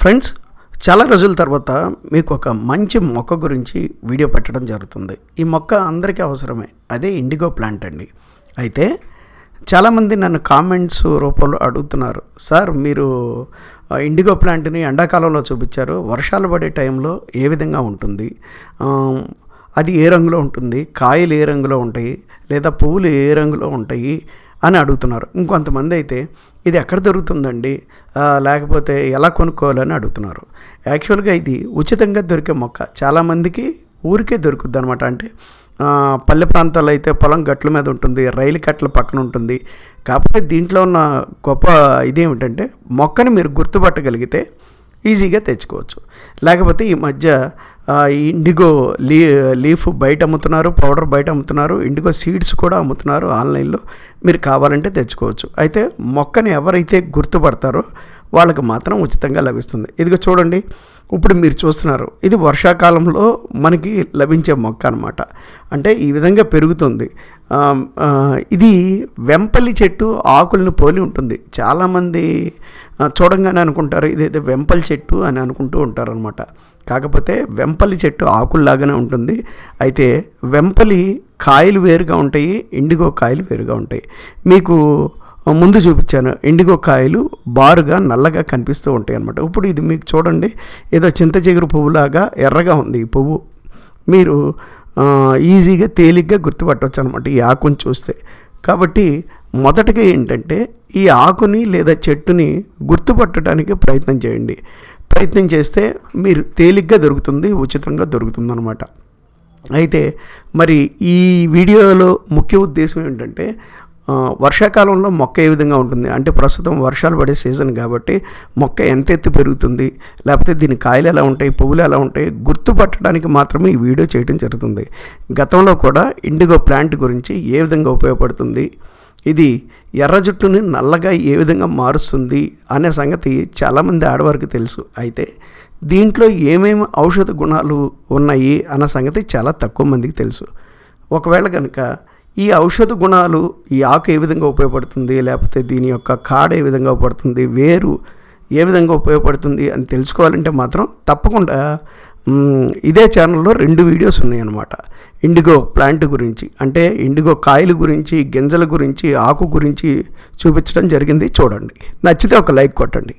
Friends చాలా రోజుల తర్వాత మీకు ఒక మంచి మొక్క గురించి వీడియో పెట్టడం జరుగుతుంది. ఈ మొక్క అందరికీ అవసరమే. అదే ఇండిగో ప్లాంట్ అండి. అయితే చాలామంది నన్ను కామెంట్స్ రూపంలో అడుగుతున్నారు. సార్ మీరు ఇండిగో ప్లాంట్ని ఎండాకాలంలో చూపించారు. వర్షాలు పడే టైంలో ఏ విధంగా ఉంటుంది? అది ఏ రంగులో ఉంటుంది? కాయలు ఏ రంగులో ఉంటాయి? లేదా పువ్వులు ఏ రంగులో ఉంటాయి? అని అడుగుతున్నారు. ఇంకొంతమంది అయితే ఇది ఎక్కడ దొరుకుతుందండి? లేకపోతే ఎలా కొనుక్కోవాలని అడుగుతున్నారు. యాక్చువల్గా ఇది ఉచితంగా దొరికే మొక్క. చాలామందికి ఊరికే దొరుకుద్ది అనమాట అంటే పల్లె ప్రాంతాల్లో అయితే పొలం గట్ల మీద ఉంటుంది రైలు కట్టల పక్కన ఉంటుంది. కాకపోతే దీంట్లో ఉన్న గొప్ప ఇదేమిటంటే మొక్కని మీరు గుర్తుపట్టగలిగితే ఈజీగా తెచ్చుకోవచ్చు. లేకపోతే ఈ మధ్య ఇండిగో లీ లీఫ్ బయట అమ్ముతున్నారు పౌడర్ బయట అమ్ముతున్నారు ఇండిగో సీడ్స్ కూడా అమ్ముతున్నారు ఆన్లైన్లో. మీరు కావాలంటే తెచ్చుకోవచ్చు. అయితే మొక్కని ఎవరైతే గుర్తుపడతారో వాళ్ళకి మాత్రం ఉచితంగా లభిస్తుంది. ఇదిగో చూడండి ఇప్పుడు మీరు చూస్తున్నారు ఇది వర్షాకాలంలో మనకి లభించే మొక్క అనమాట అంటే ఈ విధంగా పెరుగుతుంది. ఇది వెంపల్లి చెట్టు ఆకులను పోలి ఉంటుంది. చాలామంది చూడంగానే అనుకుంటారు ఇదైతే వెంపల్లి చెట్టు అని అనుకుంటూ ఉంటారనమాట కాకపోతే వెంపల్లి చెట్టు ఆకుల్లాగానే ఉంటుంది. అయితే వెంపలి కాయలు వేరుగా ఉంటాయి ఇండిగో కాయలు వేరుగా ఉంటాయి. మీకు ముందు చూపించాను ఇండిగో కాయలు బారుగా నల్లగా కనిపిస్తూ ఉంటాయి అనమాట ఇప్పుడు ఇది మీకు చూడండి ఏదో చింత చిగురు పువ్వులాగా ఎర్రగా ఉంది ఈ పువ్వు. మీరు ఈజీగా తేలిగ్గా గుర్తుపట్టవచ్చు అనమాట ఈ ఆకుని చూస్తే. కాబట్టి మొదటగా ఏంటంటే ఈ ఆకుని లేదా చెట్టుని గుర్తుపట్టడానికి ప్రయత్నం చేయండి. ప్రయత్నం చేస్తే మీరు తేలిగ్గా దొరుకుతుంది ఉచితంగా దొరుకుతుంది అనమాట అయితే మరి ఈ వీడియోలో ముఖ్య ఉద్దేశం ఏంటంటే వర్షాకాలంలో మొక్క ఏ విధంగా ఉంటుంది? అంటే ప్రస్తుతం వర్షాలు పడే సీజన్ కాబట్టి మొక్క ఎంత ఎత్తు పెరుగుతుంది? లేకపోతే దీని కాయలు ఎలా ఉంటాయి? పువ్వులు ఎలా ఉంటాయి? గుర్తుపట్టడానికి మాత్రమే ఈ వీడియో చేయడం జరుగుతుంది. గతంలో కూడా ఇండిగో ప్లాంట్ గురించి ఏ విధంగా ఉపయోగపడుతుంది? ఇది ఎర్ర జుట్టుని నల్లగా ఏ విధంగా మారుస్తుంది? అనే సంగతి చాలామంది ఆడవారికి తెలుసు. అయితే దీంట్లో ఏమేమి ఔషధ గుణాలు ఉన్నాయి? అన్న సంగతి చాలా తక్కువ మందికి తెలుసు. ఒకవేళ కనుక ఈ ఔషధ గుణాలు ఈ ఆకు ఏ విధంగా ఉపయోగపడుతుంది? లేకపోతే దీని యొక్క కాడ ఏ విధంగా ఉపయోగపడుతుంది? వేరు ఏ విధంగా ఉపయోగపడుతుంది? అని తెలుసుకోవాలంటే మాత్రం తప్పకుండా ఇదే ఛానల్లో రెండు వీడియోస్ ఉన్నాయన్నమాట. ఇండిగో ప్లాంట్ గురించి అంటే ఇండిగో కాయల గురించి గింజల గురించి ఆకు గురించి చూపించడం జరిగింది. చూడండి. నచ్చితే ఒక లైక్ కొట్టండి.